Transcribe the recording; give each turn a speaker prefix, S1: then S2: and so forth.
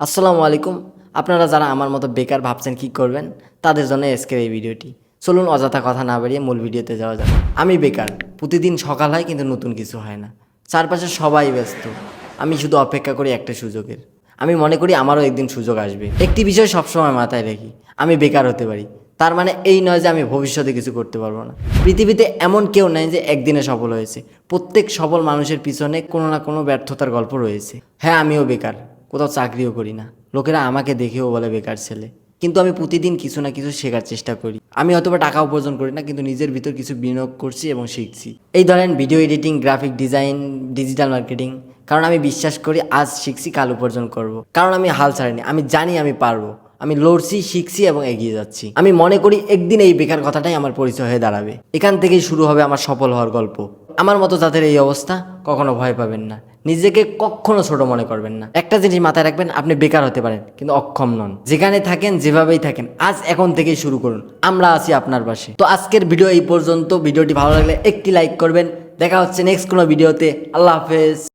S1: আসসালামু আলাইকুম। আপনারা যারা আমার মতো বেকার ভাবছেন কি করবেন, তাদের জন্য আজকের এই ভিডিওটি। চলুন অযথা কথা না বাড়িয়ে মূল ভিডিওতে যাওয়া যাক। আমি বেকার, প্রতিদিন সকাল হয় কিন্তু নতুন কিছু হয় না। চারপাশে সবাই ব্যস্ত, আমি শুধু অপেক্ষা করি একটা সুযোগের। আমি মনে করি আমারও একদিন সুযোগ আসবে। একটি বিষয় সবসময় মাথায় রাখি, আমি বেকার হতে পারি। তার মানে এই নয় যে আমি ভবিষ্যতে কিছু করতে পারব না। পৃথিবীতে এমন কেউ নাই যে একদিনে সফল হয়েছে। প্রত্যেক সফল মানুষের পিছনে কোনো না কোনো ব্যর্থতার গল্প রয়েছে। হ্যাঁ আমিও বেকার। কোথাও চাকরিও করি না। লোকেরা আমাকে দেখেও বলে বেকার ছেলে। কিন্তু আমি প্রতিদিন কিছু না কিছু শেখার চেষ্টা করি। আমি হয়তোবা টাকা উপার্জন করি না, কিন্তু নিজের ভিতর কিছু বিনিয়োগ করছি এবং শিখছি। এই ধরেন video editing, graphic design, digital marketing. কারণ আমি বিশ্বাস করি আজ শিখছি, কাল উপার্জন করব। কারণ আমি হাল ছাড়িনি, আমি জানি আমি পারব। আমি লড়ছি, শিখছি এবং এগিয়ে যাচ্ছি। আমি মনে করি একদিন এই বেকার কথাটাই আমার পরিচয় হয়ে দাঁড়াবে। এখান থেকেই শুরু হবে আমার সফল হওয়ার গল্প। আমার মতো যাদের এই অবস্থা কখনো ভয় পাবেন না। নিজেকে কখনো ছোট মনে করবেন না। একটা জিনিস মাথায় রাখবেন, আপনি বেকার হতে পারেন, কিন্তু অক্ষম নন। যেখানে থাকেন, যেভাবেই থাকেন, আজ এখন থেকেই শুরু করুন। আমরা আছি আপনার পাশে। তো আজকের ভিডিও এই পর্যন্ত। ভিডিওটি ভালো লাগলে একটি লাইক করবেন। দেখা হচ্ছে নেক্সট কোনো ভিডিওতে। আল্লাহ হাফেজ।